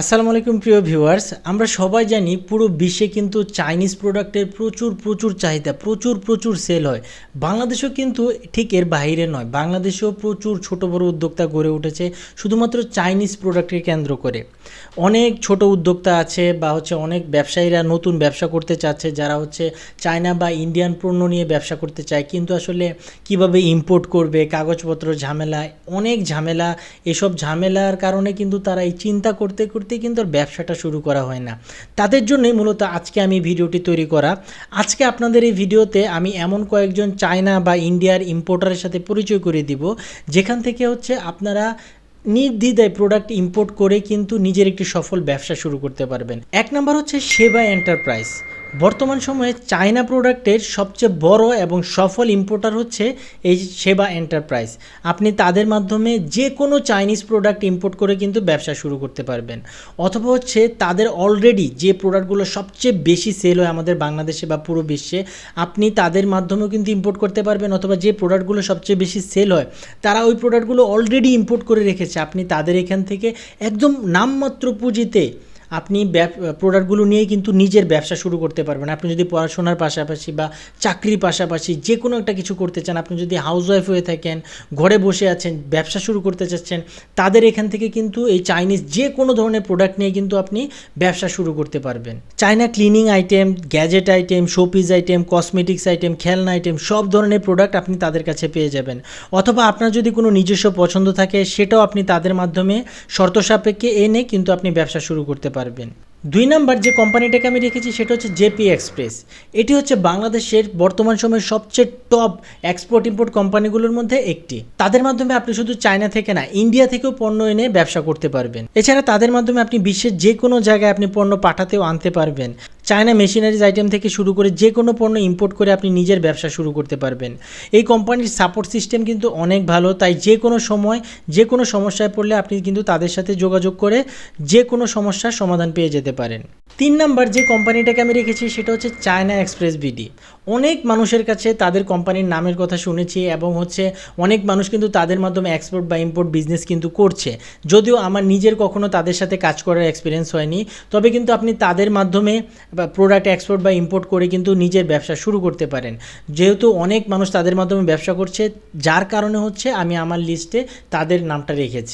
আসসালামু আলাইকুম প্রিয় ভিউয়ার্স, আমরা সবাই জানি পুরো বিশ্বে কিন্তু চাইনিজ প্রোডাক্টের প্রচুর প্রচুর চাহিদা, প্রচুর প্রচুর সেল হয়। বাংলাদেশও কিন্তু ঠিক এর বাইরে নয়। বাংলাদেশেও প্রচুর ছোট বড় উদ্যোক্তা গড়ে উঠেছে শুধুমাত্র চাইনিজ প্রোডাক্টকে কেন্দ্র করে। অনেক ছোট উদ্যোক্তা আছে বা হচ্ছে অনেক ব্যবসায়ীরা নতুন ব্যবসা করতে চাচ্ছে, যারা হচ্ছে চায়না বা ইন্ডিয়ান পণ্য নিয়ে ব্যবসা করতে চায়। কিন্তু আসলে কীভাবে ইম্পোর্ট করবে, কাগজপত্র ঝামেলা, অনেক ঝামেলা, এসব ঝামেলার কারণে কিন্তু তারা এই চিন্তা করতে করতে কিন্তু আর ব্যবসাটা শুরু করা হয় না। তাদের জন্যই মূলত আজকে আমি ভিডিওটি তৈরি করা। আজকে আপনাদের এই ভিডিওতে আমি এমন কয়েকজন চায়না বা ইন্ডিয়ার ইম্পোর্টারের সাথে পরিচয় করে দিব, যেখান থেকে হচ্ছে আপনারা নির্দ্বিধায় প্রোডাক্ট ইম্পোর্ট করে কিন্তু নিজের একটি সফল ব্যবসা শুরু করতে পারবেন। এক নম্বর হচ্ছে সেবা এন্টারপ্রাইজ বর্তমান সময়ে চায়না প্রোডাক্টের সবচেয়ে বড় এবং সফল ইম্পোর্টার হচ্ছে এই সেবা এন্টারপ্রাইজ আপনি তাদের মাধ্যমে যে কোনো চাইনিজ প্রোডাক্ট ইম্পোর্ট করে কিন্তু ব্যবসা শুরু করতে পারবেন। অথবা হচ্ছে তাদের অলরেডি যে প্রোডাক্টগুলো সবচেয়ে বেশি সেল হয় আমাদের বাংলাদেশে বা পুরো বিশ্বে, আপনি তাদের মাধ্যমেও কিন্তু ইম্পোর্ট করতে পারবেন অথবা যে প্রোডাক্টগুলো সবচেয়ে বেশি সেল হয়, তারা ওই প্রোডাক্টগুলো অলরেডি ইম্পোর্ট করে রেখেছে। আপনি তাদের এখান থেকে একদম নামমাত্র পুঁজিতে আপনি প্রোডাক্টগুলো নিয়ে কিন্তু নিজের ব্যবসা শুরু করতে পারবেন। আপনি যদি পড়াশোনার পাশাপাশি বা চাকরির পাশাপাশি যে কোনো একটা কিছু করতে চান, আপনি যদি হাউস ওয়াইফ হয়ে থাকেন, ঘরে বসে আছেন, ব্যবসা শুরু করতে চাচ্ছেন, তাদের এখান থেকে কিন্তু এই চাইনিজ যে কোনো ধরনের প্রোডাক্ট নিয়ে কিন্তু আপনি ব্যবসা শুরু করতে পারবেন। China cleaning item gadget item showpiece item cosmetics item খেলনা আইটেম সব ধরনের প্রোডাক্ট আপনি তাদের কাছে পেয়ে যাবেন। অথবা আপনার যদি কোনো নিজস্ব পছন্দ থাকে, সেটাও আপনি তাদের মাধ্যমে শর্ত সাপেক্ষে এনে কিন্তু আপনি ব্যবসা শুরু করতে পারবেন। দুই নাম্বার যে কোম্পানিটাকে আমি রেখেছি সেটা হচ্ছে জেপি এক্সপ্রেস। এটি হচ্ছে বাংলাদেশের বর্তমান সময়ে সবচেয়ে টপ এক্সপোর্ট ইম্পোর্ট কোম্পানিগুলোর মধ্যে একটি। তাদের মাধ্যমে আপনি শুধু চায়না থেকে না, ইন্ডিয়া থেকেও পণ্য এনে ব্যবসা করতে পারবেন। এছাড়া তাদের মাধ্যমে আপনি বিশ্বের যে কোনো জায়গায় আপনি পণ্য পাঠাতেও আনতে পারবেন। চায়না মেশিনারিজ আইটেম থেকে শুরু করে যে কোনো পণ্য ইম্পোর্ট করে আপনি নিজের ব্যবসা শুরু করতে পারবেন। এই কোম্পানির সাপোর্ট সিস্টেম কিন্তু অনেক ভালো, তাই যে কোনো সময়, যে কোনো সমস্যায় পড়লে আপনি কিন্তু তাদের সাথে যোগাযোগ করে যে কোনো সমস্যার সমাধান পেয়ে যেতে পারেন। তিন নাম্বার যে কোম্পানিটাকে আমি রেখেছি, সেটা হচ্ছে চায়না এক্সপ্রেস বিডি। অনেক মানুষের কাছে তাদের কোম্পানির নামের কথা শুনেছি এবং হচ্ছে অনেক মানুষ কিন্তু তাদের মাধ্যমে এক্সপোর্ট বা ইম্পোর্ট বিজনেস কিন্তু করছে। যদিও আমার নিজের কখনো তাদের সাথে কাজ করার এক্সপিরিয়েন্স হয়নি, তবে কিন্তু আপনি তাদের মাধ্যমে প্রোডাক্ট এক্সপোর্ট বা ইম্পোর্ট করে কিন্তু নিজের ব্যবসা শুরু করতে পারেন। যেহেতু অনেক মানুষ তাদের মাধ্যমে ব্যবসা করছে, যার কারণে হচ্ছে আমি আমার লিস্টে তাদের নামটা রেখেছি।